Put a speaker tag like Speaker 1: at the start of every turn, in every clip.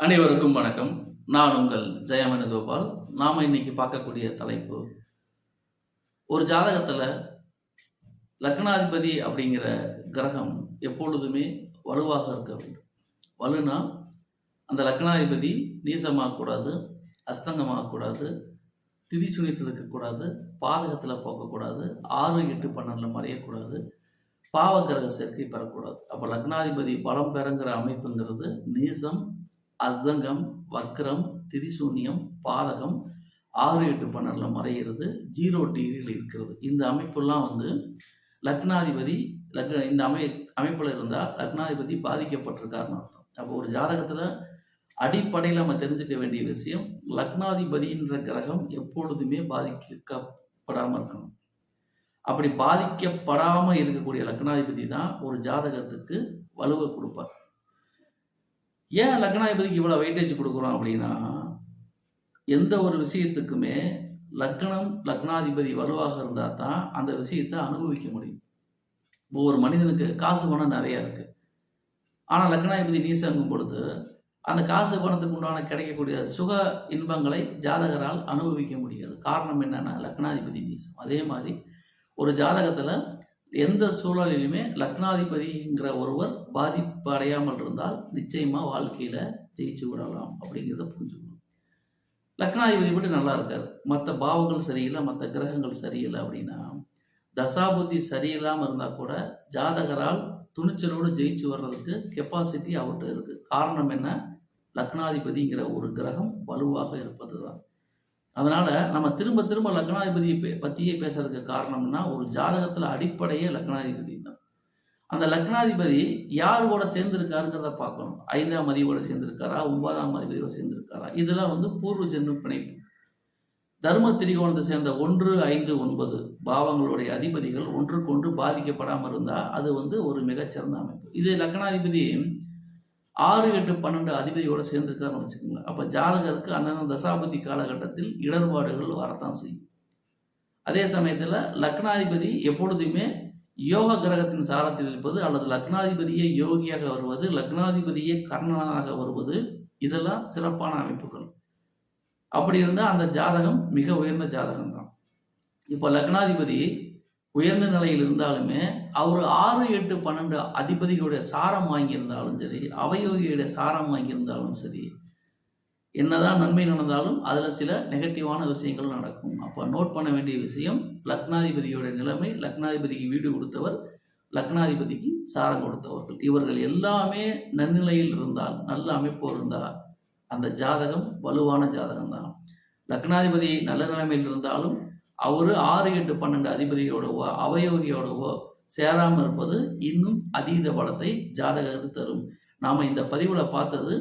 Speaker 1: அனைவருக்கும் வணக்கம். நான் உங்கள் ஜெயமனுகோபால். நாம் இன்னைக்கு பார்க்கக்கூடிய தலைப்பு ஒரு ஜாதகத்தில் லக்னாதிபதி அப்படிங்கிற கிரகம் எப்பொழுதுமே வலுவாக இருக்க வேண்டும். வலுனா அந்த லக்னாதிபதி நீசமாகக்கூடாது அஸ்தங்கமாகக்கூடாது திதி சுனித்தில் இருக்கக்கூடாது பாதகத்தில் போகக்கூடாது ஆறு எட்டு பன்னெண்டில் மறையக்கூடாது பாவகிரக சேர்க்கை பெறக்கூடாது அப்போ லக்னாதிபதி பலம் பெறங்கிற அமைப்புங்கிறது நீசம் அர்த்தங்கம் வக்ரம் திரிசூன்யம் பாதகம் ஆறு எட்டு பன்னெண்டில் மறைகிறது ஜீரோ டிகிரியில் இருக்கிறது. இந்த அமைப்பெல்லாம் வந்து லக்னாதிபதி லக்ன இந்த அமை அமைப்பில் இருந்தால் லக்னாதிபதி பாதிக்கப்பட்டிருக்காருன்னு அர்த்தம். அப்போ ஒரு ஜாதகத்தில் அடிப்படையில் நம்ம தெரிஞ்சுக்க வேண்டிய விஷயம் லக்னாதிபதின்ற கிரகம் எப்பொழுதுமே பாதிக்கப்படாமல் இருக்கணும். அப்படி பாதிக்கப்படாமல் இருக்கக்கூடிய லக்னாதிபதி தான் ஒரு ஜாதகத்துக்கு வலுவை கொடுப்பார். ஏன் லக்னாதிபதிக்கு இவ்வளோ வெயிட்டேஜ் கொடுக்குறோம் அப்படின்னா எந்த ஒரு விஷயத்துக்குமே லக்னம் லக்னாதிபதி வலுவாக இருந்தால் தான் அந்த விஷயத்தை அனுபவிக்க முடியும். இப்போ ஒரு மனிதனுக்கு காசு பணம் நிறையா இருக்குது ஆனால் லக்னாதிபதி நீசங்கும் பொழுது அந்த காசு பணத்துக்கு உண்டான கிடைக்கக்கூடிய சுக இன்பங்களை ஜாதகரால் அனுபவிக்க முடியாது. காரணம் என்னென்னா லக்னாதிபதி நீசம். அதே மாதிரி ஒரு ஜாதகத்தில் எந்த சூழலிலுமே லக்னாதிபதிங்கிற ஒருவர் பாதிப்பு அடையாமல் இருந்தால் நிச்சயமாக வாழ்க்கையில் ஜெயிச்சு விடலாம் அப்படிங்கிறத புரிஞ்சுக்கணும். லக்னாதிபதி மட்டும் நல்லா இருக்கார். மற்ற பாவங்கள் சரியில்லை மற்ற கிரகங்கள் சரியில்லை அப்படின்னா தசாபுத்தி சரியில்லாமல் இருந்தால் கூட ஜாதகரால் துணிச்சலோடு ஜெயிச்சு வர்றதுக்கு கெப்பாசிட்டி அவர்கிட்ட இருக்குது காரணம் என்ன? லக்னாதிபதிங்கிற ஒரு கிரகம் வலுவாக இருப்பது தான் அதனால் நம்ம திரும்ப திரும்ப லக்னாதிபதியை பே- பற்றியே பேசுறதுக்கு காரணம்னா ஒரு ஜாதகத்தில் அடிப்படையே லக்னாதிபதி தான். அந்த லக்னாதிபதி யார் கூட சேர்ந்துருக்காருங்கிறத பார்க்கணும். ஐந்தாம் அதிபதியோட சேர்ந்திருக்காரா? ஒன்பதாம் அதிபதியோட சேர்ந்திருக்காரா? இதெல்லாம் வந்து பூர்வ ஜென்ம பிணைப்பு. தர்ம திரிகோணத்தை சேர்ந்த ஒன்று ஐந்து ஒன்பது பாவங்களுடைய அதிபதிகள் ஒன்றுக்கொன்று பாதிக்கப்படாமல் இருந்தால் அது வந்து ஒரு மிகச்சிறந்த அமைப்பு. இது லக்னாதிபதி ஆறு எட்டு பன்னெண்டு அதிபதியோடு சேர்ந்துருக்காருன்னு வச்சுக்கோங்களேன். அப்போ ஜாதகருக்கு அந்தந்த தசாபதி காலகட்டத்தில் இடர்பாடுகள் வரத்தான் செய்யும். அதே சமயத்தில் லக்னாதிபதி எப்பொழுதுமே யோக கிரகத்தின் சாரத்தில் இருப்பது அல்லது லக்னாதிபதியே யோகியாக வருவது லக்னாதிபதியே கர்ணனாக வருவது இதெல்லாம் சிறப்பான அமைப்புகள். அப்படி இருந்தால் அந்த ஜாதகம் மிக உயர்ந்த ஜாதகம் தான் இப்போ லக்னாதிபதி உயர்ந்த நிலையில் இருந்தாலுமே அவர் ஆறு எட்டு பன்னெண்டு அதிபதிகளுடைய சாரம் வாங்கியிருந்தாலும் சரி அவயோகியுடைய சாரம் வாங்கியிருந்தாலும் சரி என்னதான் நன்மை நடந்தாலும் அதில் சில நெகட்டிவான விஷயங்கள் நடக்கும். அப்போ நோட் பண்ண வேண்டிய விஷயம் லக்னாதிபதியோட நிலைமை லக்னாதிபதிக்கு வீடு கொடுத்தவர் லக்னாதிபதிக்கு சாரம் கொடுத்தவர்கள். இவர்கள் எல்லாமே நன்னிலையில் இருந்தால் நல்ல அமைப்பு இருந்தால் அந்த ஜாதகம் வலுவான ஜாதகம் தான் லக்னாதிபதி நல்ல நிலைமையில் இருந்தாலும் அவரு ஆறு எட்டு பன்னெண்டு அதிபதியோடவோ அவயோகியோடவோ சேராமல் இருப்பது இன்னும் அதீத பலத்தை ஜாதகருக்கு தரும். நாம் இந்த பதிவில் பார்த்தது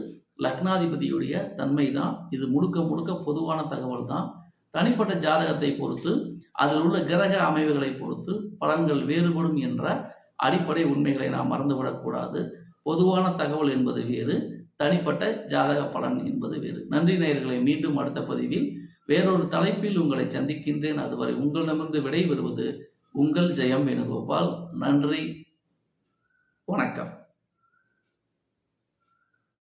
Speaker 1: லக்னாதிபதியுடைய தன்மை தான் இது முழுக்க முழுக்க பொதுவான தகவல் தான் தனிப்பட்ட ஜாதகத்தை பொறுத்து அதில் உள்ள கிரக அமைவுகளை பொறுத்து பலன்கள் வேறுபடும் என்ற அடிப்படை உண்மைகளை நாம் மறந்துவிடக்கூடாது பொதுவான தகவல் என்பது வேறு தனிப்பட்ட ஜாதக பலன் என்பது வேறு. நன்றி நேயர்களை மீண்டும் அடுத்த பதிவில் வேறொரு தலைப்பில் உங்களை சந்திக்கின்றேன். அதுவரை உங்களிடமிருந்து விடைபெறுவது உங்கள் ஜெயம் வேணுகோபால். நன்றி. வணக்கம்.